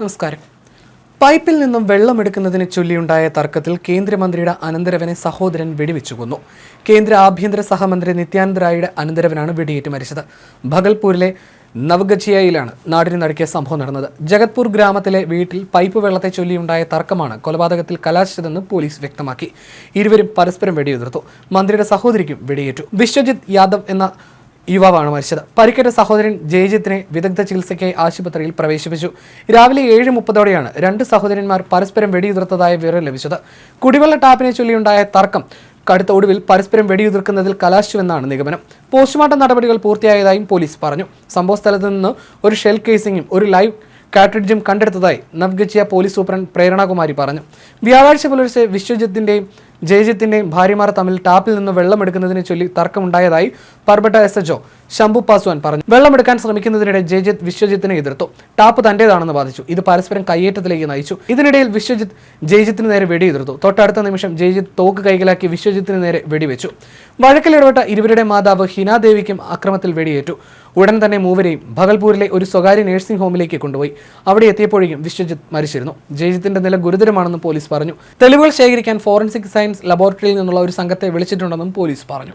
നമസ്കാരം. പൈപ്പിൽ നിന്നും വെള്ളമെടുക്കുന്നതിനെ ചൊല്ലിയുണ്ടായ തർക്കത്തിൽ കേന്ദ്രമന്ത്രിയുടെ അനന്തരവനെ സഹോദരൻ വെടിവെച്ചു കൊന്നു. കേന്ദ്ര ആഭ്യന്തര സഹമന്ത്രി നിത്യാനന്ദ റായിയുടെ അനന്തരവനാണ് വെടിയേറ്റ് മരിച്ചത്. ഭഗൽപൂരിലെ നവഗച്ചിയയിലാണ് നാടിന് നടക്കിയ സംഭവം നടന്നത്. ജഗത്പൂർ ഗ്രാമത്തിലെ വീട്ടിൽ പൈപ്പ് വെള്ളത്തെ ചൊല്ലിയുണ്ടായ തർക്കമാണ് കൊലപാതകത്തിൽ കലാശിച്ചതെന്ന് പോലീസ് വ്യക്തമാക്കി. ഇരുവരും പരസ്പരം വെടിയുതിർത്തു. മന്ത്രിയുടെ സഹോദരിക്കും വെടിയേറ്റു. വിശ്വജിത് യാദവ് എന്ന യുവാവാണ് മരിച്ചത്. പരിക്കേറ്റ സഹോദരൻ ജയജിത്തിനെ വിദഗ്ധ ചികിത്സയ്ക്കായി ആശുപത്രിയിൽ പ്രവേശിപ്പിച്ചു. രാവിലെ ഏഴ് മുപ്പതോടെയാണ് രണ്ട് സഹോദരന്മാർ പരസ്പരം വെടിയുതിർത്തതായ വിവരം ലഭിച്ചത്. കുടിവെള്ള ടാപ്പിനെ ചൊല്ലിയുണ്ടായ തർക്കം കടുത്ത ഒടുവിൽ പരസ്പരം വെടിയുതിർക്കുന്നതിൽ കലാശിച്ചുവെന്നാണ് നിഗമനം. പോസ്റ്റ്മോർട്ടം നടപടികൾ പൂർത്തിയായതായും പോലീസ് പറഞ്ഞു. സംഭവ സ്ഥലത്ത് നിന്ന് ഒരു ഷെൽ കേസിംഗും ഒരു ലൈവ് കാട്രിഡ്ജും കണ്ടെടുത്തതായി നവ്ഗച്ചിയ പോലീസ് സൂപ്രണ്ട് പ്രേരണകുമാരി പറഞ്ഞു. വ്യാഴാഴ്ച പുലർച്ചെ വിശ്വജിത്തിന്റെയും ജയജിത്തിന്റെയും ഭാര്യമാർ തമ്മിൽ ടാപ്പിൽ നിന്ന് വെള്ളമെടുക്കുന്നതിനെ ചൊല്ലി തർക്കമുണ്ടായതായി പർബട്ട എസ് എച്ച്ഒ ശംഭു പാസ്വാൻ പറഞ്ഞു വെള്ളമെടുക്കാൻ ശ്രമിക്കുന്നതിനിടെ ജയജിത്ത് വിശ്വജിത്തിനെ എതിർത്തു. ടാപ്പ് തന്റേതാണെന്ന് വാദിച്ചു ഇത് പരസ്പരം കയ്യേറ്റത്തിലേക്ക് നയിച്ചു. ഇതിനിടയിൽ വിശ്വജിത്ത് ജയജിത്തിന് നേരെ വെടിയുതിർത്തു തൊട്ടടുത്ത നിമിഷം ജയജിത്ത് തോക്ക് കൈകലാക്കി വിശ്വജിത്തിന് നേരെ വെടിവെച്ചു. വഴക്കിലിടപെട്ട ഇരുവരുടെ മാതാവ് ഹിനാദേവിക്കും അക്രമത്തിൽ വെടിയേറ്റു. ഉടൻ തന്നെ മൂവരെയും ഭഗൽപൂരിലെ ഒരു സ്വകാര്യ നഴ്സിംഗ് ഹോമിലേക്ക് കൊണ്ടുപോയി. അവിടെ എത്തിയപ്പോഴേക്കും വിശ്വജിത്ത് മരിച്ചിരുന്നു. ജയജിത്തിന്റെ നില ഗുരുതരമാണെന്ന് പോലീസ് പറഞ്ഞു. തെളിവുകൾ ശേഖരിക്കാൻ ഫോറൻസിക് സയൻസ് ലബോറട്ടറിയിൽ നിന്നുള്ള ഒരു സംഘത്തെ വിളിച്ചിട്ടുണ്ടെന്നും പോലീസ് പറഞ്ഞു.